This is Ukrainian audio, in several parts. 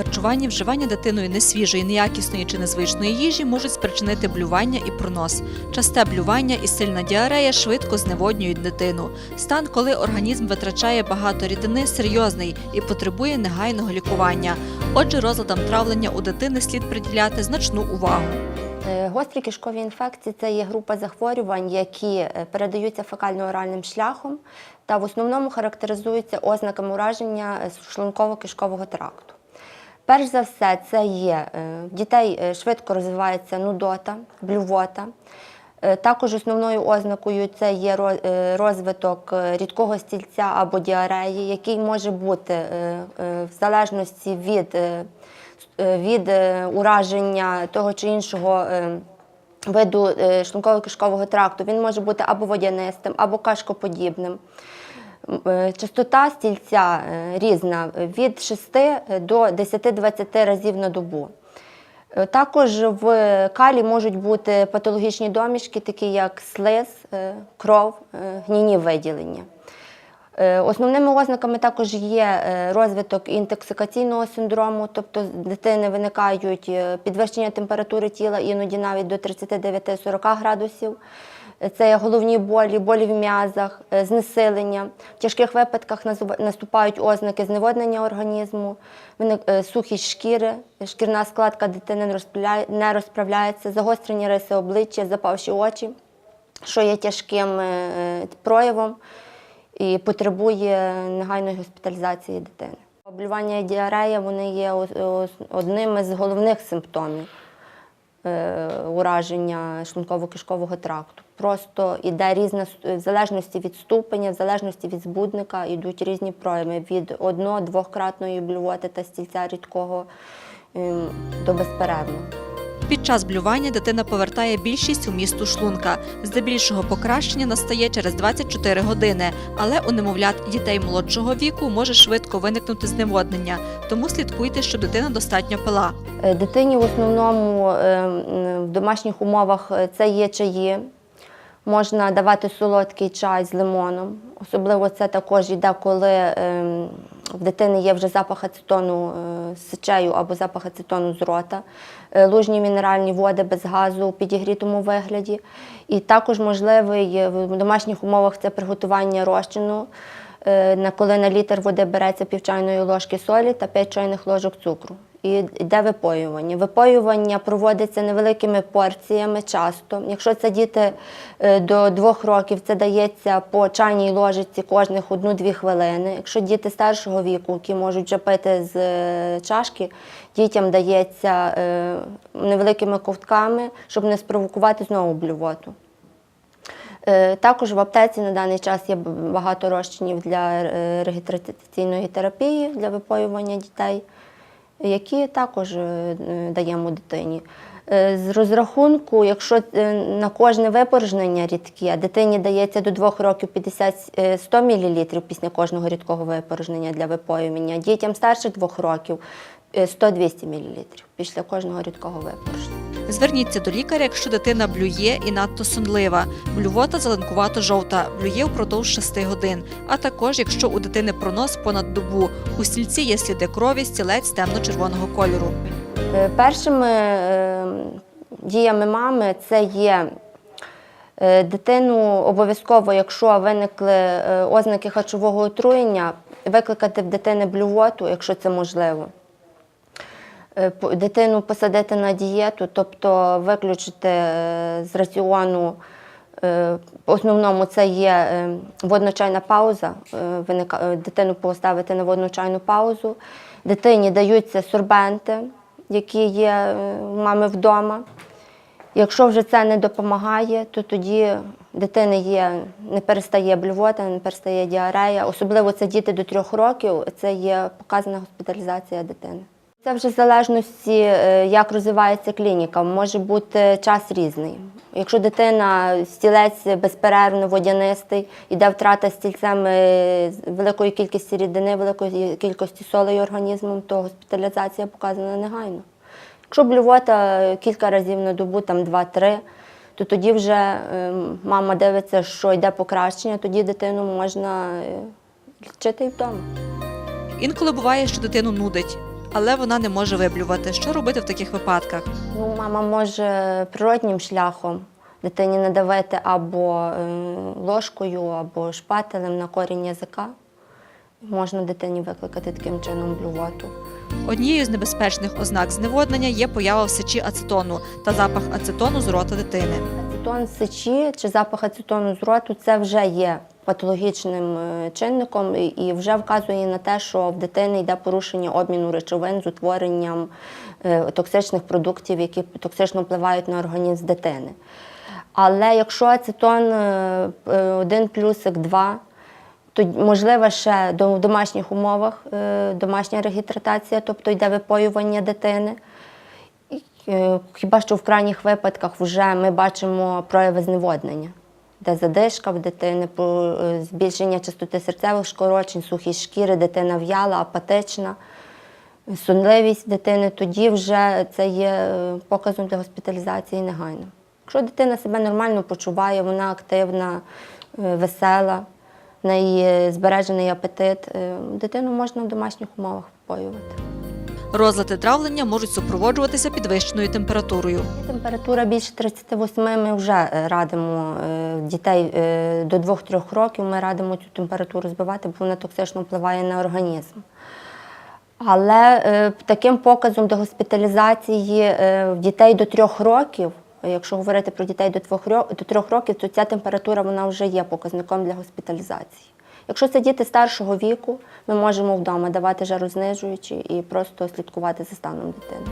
харчуванні вживання дитиною несвіжої, неякісної чи незвичної їжі можуть спричинити блювання і пронос. Часте блювання і сильна діарея швидко зневоднюють дитину. Стан, коли організм витрачає багато рідини, серйозний і потребує негайного лікування. Отже, розладам травлення у дитини слід приділяти значну увагу. Е, Гострі кишкові інфекції це є група захворювань, які е, передаються фекально-оральним шляхом та в основному характеризуються ознаками ураження е, шлунково-кишкового тракту. Перш за все, це є е, дітей е, швидко розвивається нудота, блювота. Е, Також основною ознакою це є розвиток рідкого стільця або діареї, який може бути в залежності від, від ураження того чи іншого виду е, шлунково-кишкового тракту. Він може бути або водянистим, або кашкоподібним. Е, Частота стільця е, різна від 6 до 10-20 разів на добу. Е, Також в калі можуть бути патологічні домішки, такі як слиз, кров, гнійні виділення. Основними ознаками також є розвиток інтоксикаційного синдрому, тобто з дитини виникають підвищення температури тіла іноді навіть до 39-40 градусів. Це головні болі, болі в м'язах, е, знесилення. В тяжких випадках наступають ознаки зневоднення організму, е, сухість шкіри, шкірна складка дитини не розправляється, загострені риси обличчя, запавші очі, що є тяжким е, проявом і потребує негайної госпіталізації дитини. Облювання і діарея вони є одним із головних симптомів ураження шлунково-кишкового тракту. Просто іде різна в залежності від ступеня, в залежності від збудника йдуть різні прояви від одно-двохкратної блювоти та стільця рідкого ем, до безперервного. Під час блювання дитина повертає більшість у місту шлунка. Здебільшого покращення настає через 24 години, але у немовлят дітей молодшого віку може швидко виникнути зневоднення, тому слідкуйте, щоб дитина достатньо пила. Е, Дитині в основному е, в домашніх умовах е, це є чаї. Можна давати солодкий чай з лимоном. Особливо це також йде, коли е, в дитини є вже запах ацетону е, з сечею або запах ацетону з рота, Е, лужні мінеральні води без газу у підігрітому вигляді. І також можливий е, в домашніх умовах це приготування розчину, е, коли на літр води береться пів чайної ложки солі та 5 чайних ложок цукру. Йде випоювання. Випоювання проводиться невеликими порціями часто. Якщо це діти е, до двох років, це дається по чайній ложиці кожних одну-дві хвилини. Якщо діти старшого віку, які можуть вже пити з е, чашки, дітям дається е, невеликими ковтками, щоб не спровокувати знову блювоту. Також в аптеці на даний час є багато розчинів для регістраційної терапії для випоювання дітей, які також е, даємо дитині. Е, З розрахунку, якщо е, на кожне випорожнення рідке, дитині дається до 2 років 50, е, 100 мл після кожного рідкого випорожнення для випоювання, дітям старших 2 років е, 100-200 мл після кожного рідкого випорожнення. Зверніться до лікаря, якщо дитина блює і надто сонлива. Блювота зеленкувато жовта, блює впродовж 6 годин. А також, якщо у дитини пронос понад добу, у стільці є сліди крові, стілець темно-червоного кольору. Е, Першими е, діями мами це є е, дитину обов'язково, якщо виникли ознаки харчового отруєння, викликати в дитини блювоту, якщо це можливо. Е, Дитину посадити на дієту, тобто виключити е, з раціону. е, В основному це є водночайна пауза. Дитину поставити на водночайну паузу. Дитині даються сорбенти, які є у мами вдома. Якщо вже це не допомагає, то тоді дитини є, не перестає блювота, не перестає діарея. Особливо це діти до трьох років, це є показана госпіталізація дитини. Це вже в залежності, е, як розвивається клініка, може бути час різний. Якщо дитина стілець безперервно водянистий, іде втрата стільцем е, великої кількості рідини, великої кількості солей організмом, то госпіталізація показана негайно. Якщо блювота кілька разів на добу, там 2-3, то тоді вже е, мама дивиться, що йде покращення, тоді дитину можна е, лічити і вдома. Інколи буває, що дитину нудить. Але вона не може виблювати. Що робити в таких випадках? Ну, мама може природнім шляхом дитині надавити або е, ложкою, або шпателем на корінь язика. Можна дитині викликати таким чином блювоту. Однією з небезпечних ознак зневоднення є поява в сечі ацетону та запах ацетону з рота дитини. Ацетон сечі чи запах ацетону з роту це вже є патологічним е, чинником і- вже вказує на те, що в дитини йде порушення обміну речовин з утворенням е, токсичних продуктів, які токсично впливають на організм дитини. Але якщо ацетон е, е, 1 плюсик 2, то можливо ще в домашніх умовах домашня регітратація, тобто йде випоювання дитини. Хіба що в крайніх випадках вже ми бачимо прояви зневоднення, де задишка в дитини, е, збільшення частоти серцевих скорочень, сухість шкіри, дитина в'яла, апатична, сонливість дитини, тоді вже це є е, показом для госпіталізації негайно. Якщо дитина себе нормально почуває, вона активна, е, весела, в неї збережений апетит, дитину можна в домашніх умовах випоювати. Розлади травлення можуть супроводжуватися підвищеною температурою. Температура більше 38 ми вже е, радимо е, дітей е, до 2-3 років. Ми радимо цю температуру збивати, бо вона токсично впливає на організм. Але таким показом до госпіталізації дітей до 3 років, якщо говорити про дітей до 2 до 3 років, то ця температура вона вже є показником для госпіталізації. Якщо це діти старшого віку, ми можемо вдома давати жарознижуючі і просто слідкувати за станом дитини.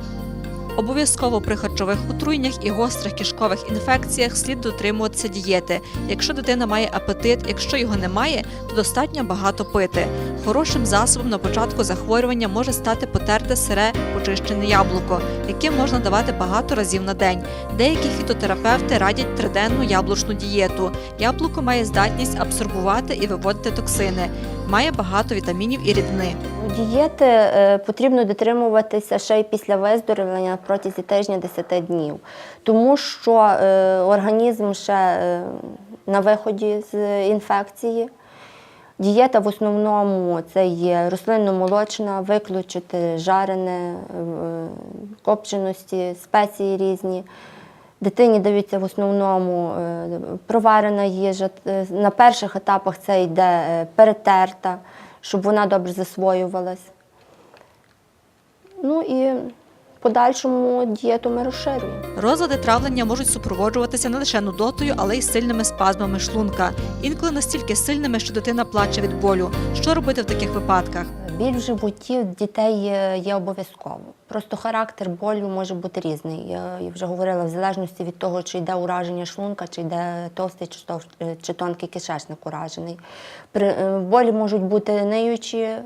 Обов'язково при харчових отруєннях і гострих кишкових інфекціях слід дотримуватися дієти. Якщо дитина має апетит, якщо його немає, то достатньо багато пити. Хорошим засобом на початку захворювання може стати потерте сире почищене яблуко, яке можна давати багато разів на день. Деякі фітотерапевти радять триденну яблучну дієту. Яблуко має здатність абсорбувати і виводити токсини, має багато вітамінів і рідини. Дієти е, потрібно дотримуватися ще й після виздоровлення протязі тижня 10 днів, тому що е, організм ще е, на виході з інфекції. Дієта в основному це є рослинно-молочна, виключити жарене, копченості, спеції різні. Дитині даються в основному проварена їжа. На перших етапах це йде перетерта, щоб вона добре засвоювалась. Ну і подальшому дієту ми розширюємо. Розлади травлення можуть супроводжуватися не лише нудотою, але й сильними спазмами шлунка. Інколи настільки сильними, що дитина плаче від болю. Що робити в таких випадках? Біль в животі дітей є, обов'язково. Просто характер болю може бути різний. Я вже говорила, в залежності від того, чи йде ураження шлунка, чи йде товстий чи, е, тонкий кишечник уражений. Е, болі можуть бути ниючі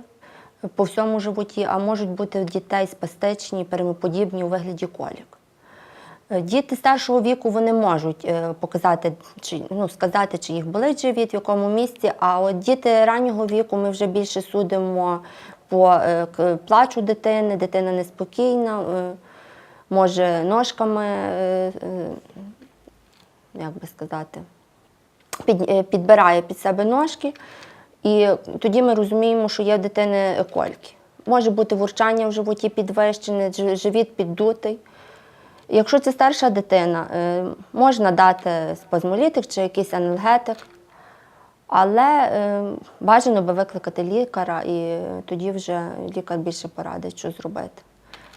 по всьому животі, а можуть бути в дітей спастичні, перемоподібні у вигляді колік. Е, Діти старшого віку вони можуть е, показати чи ну сказати, чи їх болить живіт, в якому місці. А от діти раннього віку ми вже більше судимо по е, плачу дитини, дитина неспокійна, може ножками, як би сказати, під, підбирає під себе ножки, і тоді ми розуміємо, що є в дитини кольки. Може бути вурчання в животі підвищене, живіт піддутий. Якщо це старша дитина, е, можна дати спазмолітик чи якийсь анальгетик, але е, бажано би викликати лікаря, і тоді вже лікар більше порадить, що зробити.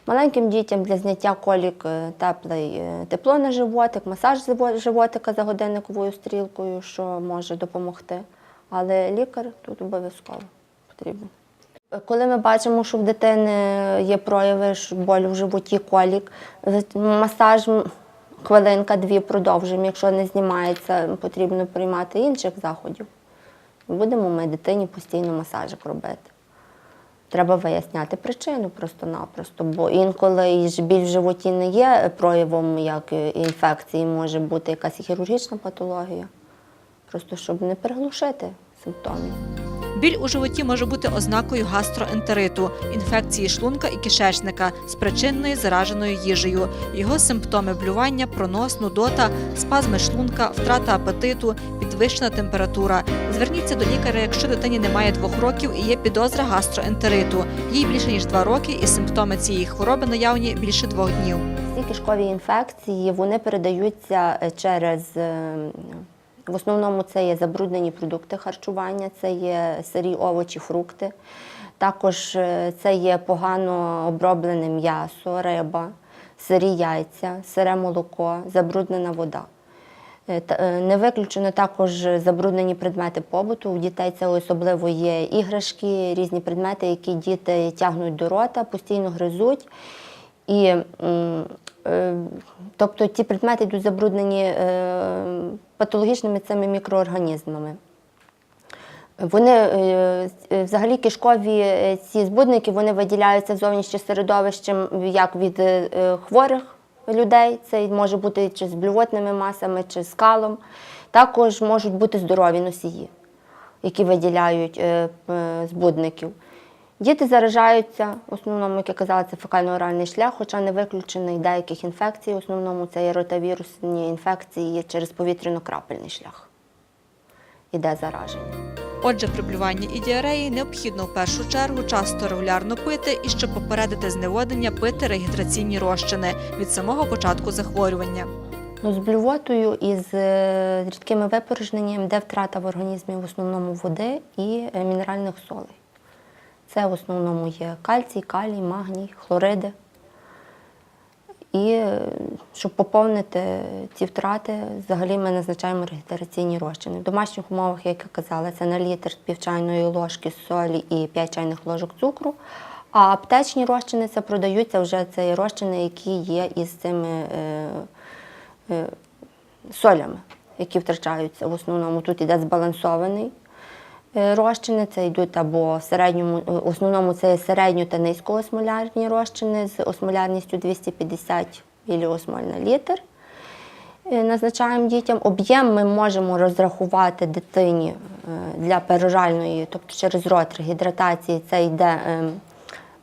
Маленьким дітям для зняття колік е, теплий тепло на животик, масаж животика за годинниковою стрілкою, що може допомогти. Але лікар тут обов'язково потрібен. Коли ми бачимо, що в дитини є прояви болю в животі, колік, масаж хвилинка-дві продовжуємо. Якщо не знімається, потрібно приймати інших заходів. Будемо ми дитині постійно масажик робити. Треба виясняти причину просто-напросто, бо інколи ж біль в животі не є проявом як інфекції, може бути якась хірургічна патологія. Просто щоб не приглушити симптомів. Біль у животі може бути ознакою гастроентериту, інфекції шлунка і кишечника, спричиненої зараженою їжею. Його симптоми блювання, пронос, нудота, спазми шлунка, втрата апетиту, підвищена температура. Зверніться до лікаря, якщо дитині немає двох років і є підозра гастроентериту. Їй більше ніж два роки, і симптоми цієї хвороби наявні більше двох днів. Ці кишкові інфекції вони передаються е, через е, в основному це є забруднені продукти харчування, це є сирі овочі, фрукти. Також е, це є погано оброблене м'ясо, риба, сирі яйця, сире молоко, забруднена вода. Е, е, Не виключено також забруднені предмети побуту. У дітей це особливо є іграшки, різні предмети, які діти тягнуть до рота, постійно гризуть. І, тобто ті предмети йдуть забруднені е, патологічними цими мікроорганізмами. Вони е, е, взагалі кишкові е, ці збудники вони виділяються в зовнішнє середовище як від е, е, хворих людей, це може бути чи з блювотними масами, чи з калом. Також можуть бути здорові носії, які виділяють е, е, збудників. Діти заражаються, в основному, як я казала, це фекально-оральний шлях, хоча не виключений деяких інфекцій. В основному це є ротавірусні інфекції через повітряно-крапельний шлях. Іде зараження. Отже, при блюванні і діареї необхідно в першу чергу часто регулярно пити і щоб попередити зневоднення, пити регідраційні розчини від самого початку захворювання. Ну, з блювотою і з е, рідкими випорожненням, де втрата в організмі в основному води і е, мінеральних солей. Це в основному є кальцій, калій, магній, хлориди. І е, щоб поповнити ці втрати, взагалі ми назначаємо регенераційні розчини. В домашніх умовах, як я казала, це на літр з пів чайної ложки солі і 5 чайних ложок цукру. А аптечні розчини це продаються вже це розчини, які є із цими е, е, солями, які втрачаються. В основному тут іде збалансований розчини, це йдуть або в середньому, е, в основному це середньо та низькоосмолярні розчини з осмолярністю 250 міліосмоль на літр. Е, Назначаємо дітям об'єм ми можемо розрахувати дитині е, для пероральної, тобто через рот гідратації, це йде е,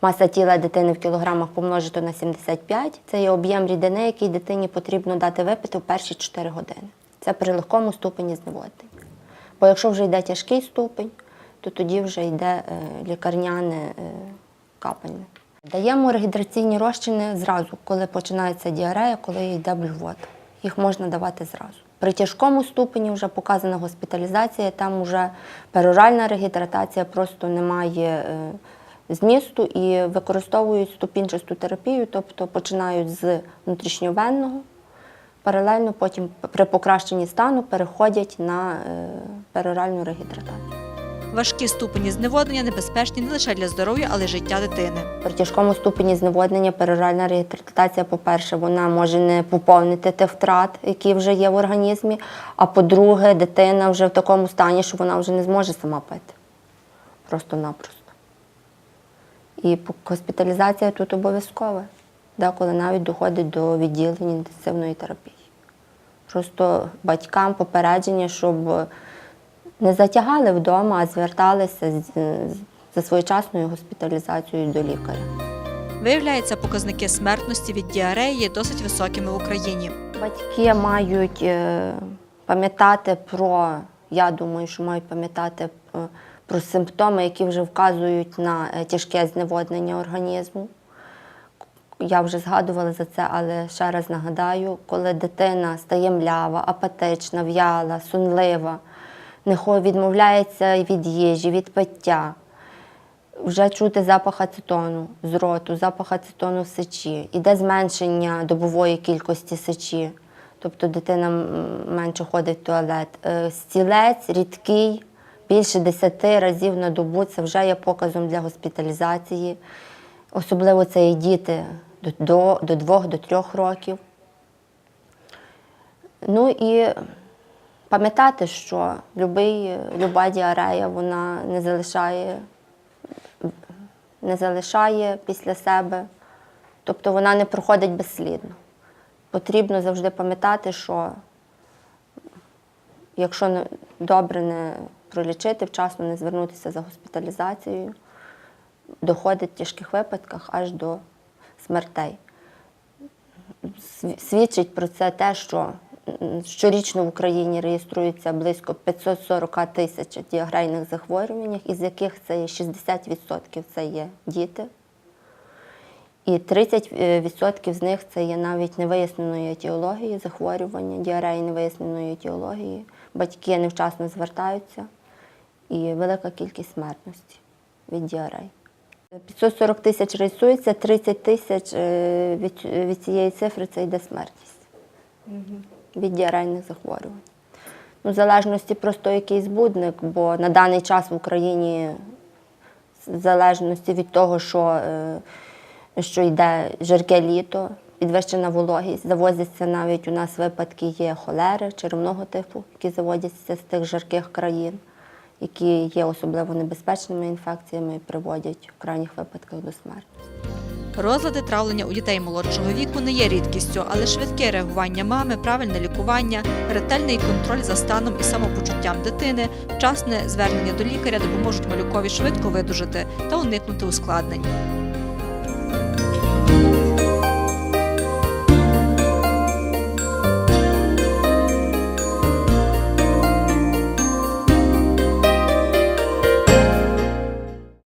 маса тіла дитини в кілограмах помножити на 75. Це є об'єм рідини, який дитині потрібно дати випити в перші 4 години. Це при легкому ступені зневоднення. Бо якщо вже йде тяжкий ступень, то тоді вже йде е, лікарняне е, капельне. Даємо регідраційні розчини зразу, коли починається діарея, коли йде блювота. Їх можна давати зразу. При тяжкому ступені вже показана госпіталізація, там вже пероральна регідратація просто немає е, змісту і використовують ступінчасту терапію, тобто починають з внутрішньовенного, паралельно потім при покращенні стану переходять на е, пероральну регідратацію. Важкі ступені зневоднення небезпечні не лише для здоров'я, але й життя дитини. При тяжкому ступені зневоднення пероральна регідратація, по-перше, вона може не поповнити тих втрат, які вже є в організмі. А по-друге, дитина вже в такому стані, що вона вже не зможе сама пити. Просто-напросто. І госпіталізація тут обов'язкова, деколи навіть доходить до відділень інтенсивної терапії. Просто батькам попередження, щоб не затягали вдома, а зверталися за своєчасною госпіталізацією до лікаря. Виявляється, показники смертності від діареї є досить високими в Україні. Батьки мають е, пам'ятати про, я думаю, що мають пам'ятати е, про симптоми, які вже вказують на е, тяжке зневоднення організму. Я вже згадувала за це, але ще раз нагадаю, коли дитина стає млява, апатична, в'яла, сунлива, не хо- відмовляється від їжі, від пиття, вже чути запах ацетону з роту, запах ацетону в сечі, іде зменшення добової кількості сечі, тобто дитина менше ходить в туалет. Е, Стілець рідкий, більше 10 разів на добу це вже є показом для госпіталізації. Особливо це і діти до, до, до 2-3 років. Ну і пам'ятати, що любий, люба діарея вона не залишає не залишає після себе, тобто вона не проходить безслідно. Потрібно завжди пам'ятати, що якщо добре не пролічити, вчасно не звернутися за госпіталізацією, доходить в тяжких випадках аж до смертей. Свідчить про це те, що щорічно в Україні реєструється близько 540 тисяч діагрейних захворювань, із яких це є 60% це є діти. І 30% з них це є навіть невиясненої етіології захворювання, діареї невиясненої етіології. Батьки невчасно звертаються і велика кількість смертності від діарей. 540 тисяч реєструється, 30 тисяч е, від, від цієї цифри це йде смертність. Від діарейних захворювань. Ну, в залежності просто який збудник, бо на даний час в Україні, в залежності від того, що, е, що йде жарке літо, підвищена вологість, завозяться навіть у нас випадки є холери, черевного типу, які заводяться з тих жарких країн, які є особливо небезпечними інфекціями приводять в крайніх випадках до смерті. Розлади травлення у дітей молодшого віку не є рідкістю, але швидке реагування мами, правильне лікування, ретельний контроль за станом і самопочуттям дитини, вчасне звернення до лікаря допоможуть малюкові швидко видужати та уникнути ускладнень.